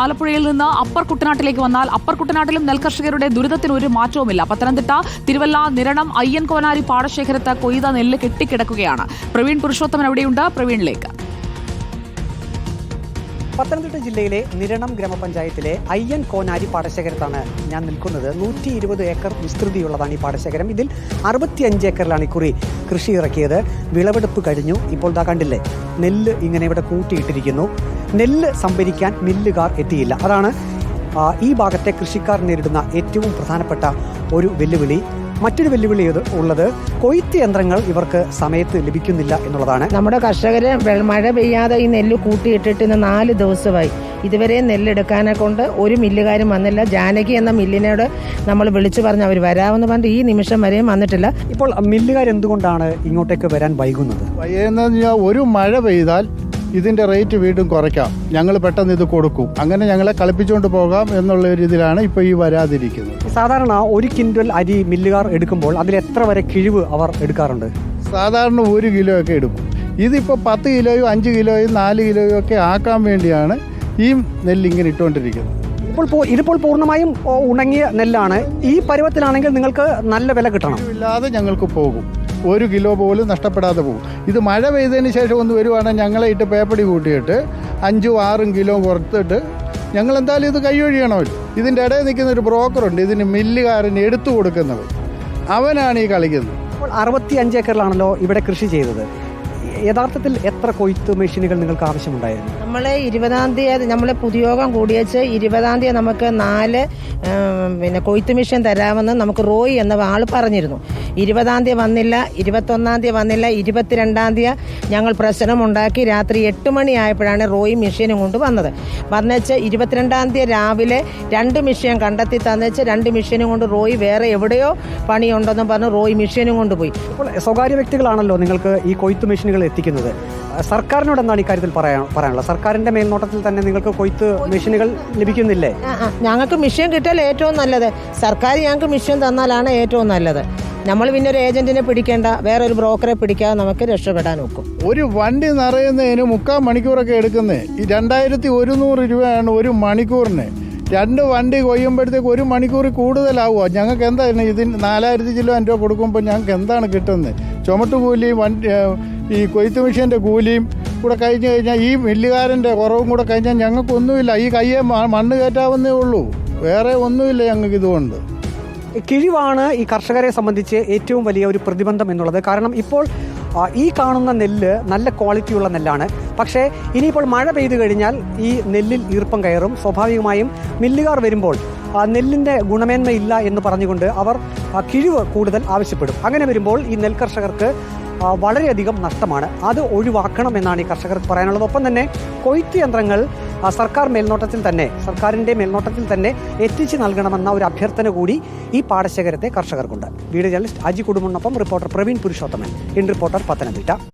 ആലപ്പുഴയിൽ നിന്ന് അപ്പർ കുട്ടനാട്ടിലേക്ക് വന്നാൽ അപ്പർ കുട്ടനാട്ടിലും നെൽകർഷകരുടെ ദുരിതത്തിന് ഒരു മാറ്റവുമില്ല. പത്തനംതിട്ട തിരുവല്ല നിരണം അയ്യൻകോനാരി പാടശേഖരത്ത് കൊയ്ത നെല്ല് കെട്ടിക്കിടക്കുകയാണ്. പ്രവീൺ പുരുഷോത്തമൻ അവിടെയുണ്ട് പ്രവീണിലേക്ക്. പത്തനംതിട്ട ജില്ലയിലെ നിരണം ഗ്രാമപഞ്ചായത്തിലെ അയ്യൻ കോനാരി പാടശേഖരത്താണ് ഞാൻ നിൽക്കുന്നത്. നൂറ്റി ഇരുപത് ഏക്കർ വിസ്തൃതിയുള്ളതാണ് ഈ പാടശേഖരം. ഇതിൽ അറുപത്തിയഞ്ച് ഏക്കറിലാണ് ഇക്കുറി കൃഷി ഇറക്കിയത്. വിളവെടുപ്പ് കഴിഞ്ഞു. ഇപ്പോൾ ദാ കണ്ടില്ലേ നെല്ല് ഇങ്ങനെ ഇവിടെ കൂട്ടിയിട്ടിരിക്കുന്നു. നെല്ല് സംഭരിക്കാൻ മില്ലുകാർ എത്തിയില്ല. അതാണ് ഈ ഭാഗത്തെ കൃഷിക്കാർ നേരിടുന്ന ഏറ്റവും പ്രധാനപ്പെട്ട ഒരു വെല്ലുവിളി. മറ്റൊരു വെല്ലുവിളി ഉള്ളത് കൊയ്ത്ത് യന്ത്രങ്ങൾ ഇവർക്ക് സമയത്ത് ലഭിക്കുന്നില്ല എന്നുള്ളതാണ്. നമ്മുടെ കർഷകര് മഴ പെയ്യാതെ ഈ നെല്ല് കൂട്ടിയിട്ടിട്ട് ഇന്ന് നാല് ദിവസമായി. ഇതുവരെ നെല്ലെടുക്കാനെ കൊണ്ട് ഒരു മില്ലുകാരും വന്നില്ല. ജാനകി എന്ന മില്ലിനോട് നമ്മൾ വിളിച്ചു പറഞ്ഞ് അവർ വരാമെന്ന് പറഞ്ഞിട്ട് ഈ നിമിഷം വരെയും വന്നിട്ടില്ല. ഇപ്പോൾ മില്ലുകാർ എന്തുകൊണ്ടാണ് ഇങ്ങോട്ടേക്ക് വരാൻ വൈകുന്നത്? എന്ന് പറഞ്ഞാൽ ഒരു മഴ പെയ്താൽ ഇതിന്റെ റേറ്റ് വീണ്ടും കുറയ്ക്കാം. ഞങ്ങൾ പെട്ടെന്ന് ഇത് കൊടുക്കും. അങ്ങനെ ഞങ്ങളെ കളിപ്പിച്ചുകൊണ്ട് പോകാം എന്നുള്ള ഒരു ഇതിലാണ് ഇപ്പോൾ ഈ വരാതിരിക്കുന്നത്. സാധാരണ ഒരു ക്വിന്റൽ അരി മില്ലുകാർ എടുക്കുമ്പോൾ അതിൽ എത്ര വരെ കിഴിവ് അവർ എടുക്കാറുണ്ട്? സാധാരണ ഒരു കിലോ ഒക്കെ എടുക്കും. ഇതിപ്പോൾ പത്ത് കിലോയും അഞ്ച് കിലോയും നാല് കിലോയും ഒക്കെ ആക്കാൻ വേണ്ടിയാണ് ഈ നെല്ല് ഇങ്ങനെ ഇട്ടുകൊണ്ടിരിക്കുന്നത്. ഇപ്പോൾ ഇതിപ്പോൾ പൂർണമായും ഉണങ്ങിയ നെല്ലാണ്. ഈ പരുവത്തിലാണെങ്കിൽ നിങ്ങൾക്ക് നല്ല വില കിട്ടണം. ഇല്ലാതെ ഞങ്ങൾക്ക് പോകും. ഒരു കിലോ പോലും നഷ്ടപ്പെടാതെ പോകും. ഇത് മഴ പെയ്തതിന് ശേഷം ഒന്ന് വരുവാണെങ്കിൽ ഞങ്ങളെ ഇട്ട് പേപ്പടി കൂട്ടിയിട്ട് അഞ്ചും ആറും കിലോ കുറത്തിട്ട് ഞങ്ങൾ എന്തായാലും ഇത് കൈയൊഴിയണമല്ലോ ഇതിന്റെ ഇടയിൽ നിൽക്കുന്ന ഒരു ബ്രോക്കറുണ്ട് ഇതിന് മില്ലുകാരന് എടുത്തു കൊടുക്കുന്നത്. അവനാണ് ഈ കളിക്കുന്നത്. അപ്പോൾ അറുപത്തി അഞ്ച് ഏക്കറിലാണല്ലോ ഇവിടെ കൃഷി ചെയ്തത്. യഥാർത്ഥത്തിൽ എത്ര കൊയ്ത്ത് മെഷീനുകൾ നിങ്ങൾക്ക് ആവശ്യമുണ്ടായിരുന്നു? നമ്മൾ ഇരുപതാം തീയതി നമ്മൾ പുതുയോഗം കൂടിയച്ച് ഇരുപതാം തീയതി നമുക്ക് നാല് പിന്നെ കൊയ്ത്ത് മെഷീൻ തരാമെന്ന് നമുക്ക് റോയി എന്ന ആൾ പറഞ്ഞിരുന്നു. ഇരുപതാം തീയതി വന്നില്ല ഇരുപത്തൊന്നാം തീയതി വന്നില്ല ഇരുപത്തിരണ്ടാം തീയതി ഞങ്ങൾ പ്രശ്നമുണ്ടാക്കി രാത്രി എട്ട് മണിയായപ്പോഴാണ് റോയി മെഷീനും കൊണ്ട് വന്നത്. വന്നേച്ച് ഇരുപത്തിരണ്ടാം തീയതി രാവിലെ രണ്ട് മെഷീൻ കണ്ടെത്തി തന്നേച്ച് രണ്ട് മെഷീനും കൊണ്ട് റോയി വേറെ എവിടെയോ പണിയുണ്ടെന്ന് പറഞ്ഞ് റോയി മെഷീനും കൊണ്ടുപോയി അപ്പോൾ സ്വകാര്യ വ്യക്തികളാണല്ലോ നിങ്ങൾക്ക് ഈ കൊയ്ത്ത് മെഷീനുകൾ എത്തിക്കുന്നത്. സർക്കാരിനോട് എന്താണ് ഇക്കാര്യത്തിൽ പറയാനുള്ളത്? സർക്കാരിന്റെ മേൽനോട്ടത്തിൽ തന്നെ നിങ്ങൾക്ക് കൊയ്ത്ത് മെഷീനുകൾ ലഭിക്കുന്നില്ലേ? ഞങ്ങൾക്ക് മെഷീൻ കിട്ടിയാൽ ഏറ്റവും നല്ലത്. സർക്കാർ ഞങ്ങൾക്ക് മെഷീൻ തന്നാലാണ് ഏറ്റവും നല്ലത്. നമ്മൾ പിന്നെ ഒരു ഏജന്റിനെ പിടിക്കേണ്ട വേറെ ഒരു ബ്രോക്കറെ പിടിക്കാതെ നമുക്ക് രക്ഷപ്പെടാൻ നോക്കും ഒരു വണ്ടി നിറയുന്നതിന് മുക്കാൽ മണിക്കൂറൊക്കെ എടുക്കുന്നേ. ഈ രണ്ടായിരത്തി ഒരുന്നൂറ് രൂപയാണ് ഒരു മണിക്കൂറിന്. രണ്ട് വണ്ടി കൊയ്യുമ്പോഴത്തേക്ക് ഒരു മണിക്കൂർ കൂടുതലാവുമോ ഞങ്ങൾക്ക് എന്താണ് ഇതിന് നാലായിരത്തി കിലോ രൂപ കൊടുക്കുമ്പോൾ ഞങ്ങൾക്ക് എന്താണ് കിട്ടുന്നത്? ചുമട്ടുകൂലിയും വണ്ടി ഈ കൊയ്ത്ത് മെഷീന്റെ കൂലിയും കൂടെ കഴിഞ്ഞ് കഴിഞ്ഞാൽ ഈ മില്ലുകാരന്റെ കുറവും കൂടെ കഴിഞ്ഞാൽ ഞങ്ങൾക്കൊന്നുമില്ല. ഈ കയ്യെ മണ്ണ് കയറ്റാവുന്നേ ഉള്ളൂ. വേറെ ഒന്നുമില്ല ഞങ്ങൾക്ക് ഇതുകൊണ്ട്. കിഴിവാണ് ഈ കർഷകരെ സംബന്ധിച്ച് ഏറ്റവും വലിയ ഒരു പ്രതിബന്ധം എന്നുള്ളത്. കാരണം ഇപ്പോൾ ഈ കാണുന്ന നെല്ല് നല്ല ക്വാളിറ്റിയുള്ള നെല്ലാണ്. പക്ഷേ ഇനിയിപ്പോൾ മഴ പെയ്തു കഴിഞ്ഞാൽ ഈ നെല്ലിൽ ഈർപ്പം കയറും. സ്വാഭാവികമായും മില്ലുകാർ വരുമ്പോൾ നെല്ലിന്റെ ഗുണമേന്മയില്ല എന്ന് പറഞ്ഞുകൊണ്ട് അവർ കിഴിവ് കൂടുതൽ ആവശ്യപ്പെടും. അങ്ങനെ വരുമ്പോൾ ഈ നെൽ കർഷകർക്ക് ആ, വളരെയധികം നഷ്ടമാണ്. അത് ഒഴിവാക്കണം എന്നാണ് ഈ കർഷകർ പറയാനുള്ളത്. ഒപ്പം തന്നെ കൊയ്ത്ത് യന്ത്രങ്ങൾ സർക്കാർ മേൽനോട്ടത്തിൽ തന്നെ സർക്കാരിന്റെ മേൽനോട്ടത്തിൽ തന്നെ എത്തിച്ചു നൽകണമെന്ന ഒരു അഭ്യർത്ഥന കൂടി ഈ പാടശേഖരത്തെ കർഷകർക്കുണ്ട്. Video journalist Aji കുടുംബനൊപ്പം reporter Praveen Purushothaman. In reporter Pathanamthitta.